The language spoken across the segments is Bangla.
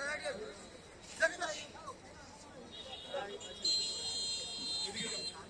Thank you.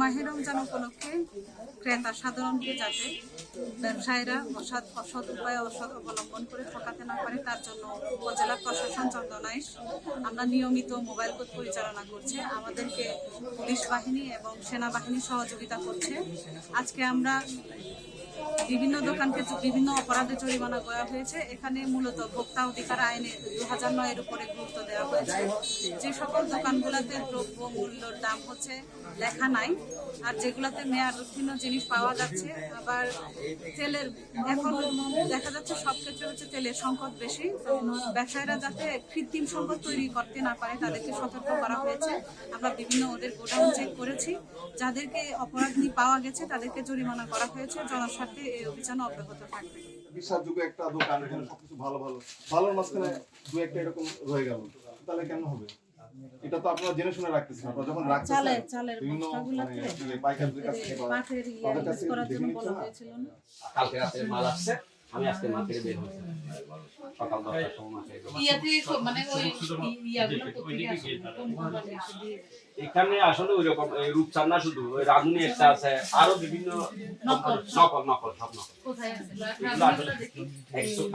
মাহের রমজান উপলক্ষে ক্রেতা সাধারণকে যাতে ব্যবসায়ীরা অসৎ অসৎ উপায় অসৎ অবলম্বন করে ঠকাতে না পারে, তার জন্য উপজেলা প্রশাসন চন্দনাইশ আমরা নিয়মিত মোবাইল কোর্ট পরিচালনা করছে। আমাদেরকে পুলিশ বাহিনী এবং সেনাবাহিনী সহযোগিতা করছে। আজকে আমরা বিভিন্ন দোকানকে বিভিন্ন অপরাধে জরিমানা করা হয়েছে। এখানে মূলত ভোক্তা অধিকার আইনে দু হাজার নয়ের উপরে গুরুত্ব দেওয়া হয়েছে। যে সকল দোকানগুলোতে দ্রব্য মূল্যর দাম হচ্ছে লেখা নাই। আর যেগুলোতে মেয়ার বিভিন্ন জিনিস পাওয়া যাচ্ছে, আবার তেলের এখন দেখা যাচ্ছে সব ক্ষেত্রে হচ্ছে তেলের সংকট বেশি। ব্যবসায়ীরা যাতে কৃত্রিম সংকট তৈরি করতে না পারে, তাদেরকে সতর্ক করা হয়েছে। আমরা বিভিন্ন ওদের গোডাউন চেক করেছি। যাদেরকে অপরাধী পাওয়া গেছে, তাদেরকে জরিমানা করা হয়েছে। জনস্বার্থে এই অভিযান অব্যাহত থাকবে। বিশ্বাসযোগ্য একটা দোকান এখানে সবকিছু ভালো ভালো। ভালোর মাঝখানে দু একটা এরকম রয়ে গেল। তাহলে কেন হবে? এটা তো আপনারা জেনে শুনে রাখতেছেন। আপনারা যখন রাখতেছেন চালের চালের বস্তাগুলোতে মানে পাইকারদের কাছ থেকে বা পাটের ইয়ে করার জন্য বলা হয়েছিল না? কালকে রাতে মাল আসছে। আমি আজকে মার্কেটে বের হয়েছি। সকাল দশটার সময় মার্কেটে মানে এখানে আসলে ওই রকম এই রূপচাঁদ না শুধু ওই রাধুনি একটা আছে আরও বিভিন্ন নকল। নকল সব নকল।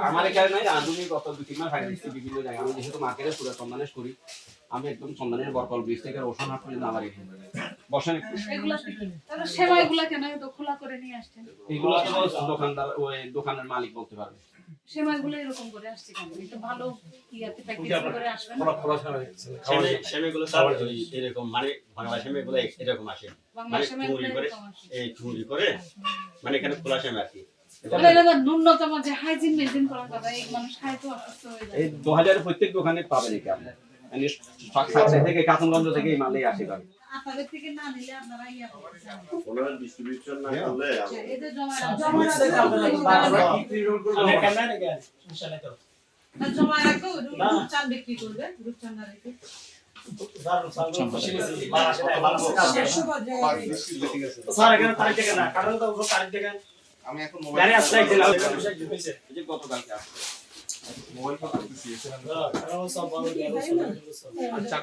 আমার এখানে নাই রাধুনি গত দুই তিন মাস আগে বিভিন্ন জায়গায়। আমি যেহেতু মার্কেটে পুরো চন্দনেশ করি আমি একদম সন্ধানের বরকল ব্রিজ থেকে রসুন হাট পর্যন্ত আমার এখানে। বসেন একটু। এগুলা তাহলে সেমাইগুলা কেন? এত খোলা করে নিয়ে আসছেন। এগুলো তো দোকানদার ওই দোকানের মালিক বলতে পারবে। সেমাইগুলো এরকম করে আসছে কেন? এটা ভালো ইয়াতে প্যাকেজ করে আসবে না? সেমে- সেমেগুলো স্যার ওই এরকম মানে বাংলা সেমেগুলো এরকম আসে। মানে চুরি করে এই চুরি করে মানে এখানে খোলা ন্যূনতম যে হাইজিন মেনটেন করার কথা এই মানুষ খায় তো অসুস্থ হয়ে যায়। এই দু হাজারের প্রত্যেক দোকানে পাবেন এটা। আপনি মানে থেকে কাতনগঞ্জ থেকে এই মালেই আসে করে আপনাদের থেকে না নিলে আপনারা করতেছেন ওনারা ডিস্ট্রিবিউশন না করলে এদের জমা জমা জমা রাখো। রূপচান বিক্রি করবে। রূপচান না রেখে। আমি এখন মোবাইল এই গতকালকে মোবাইল আচ্ছা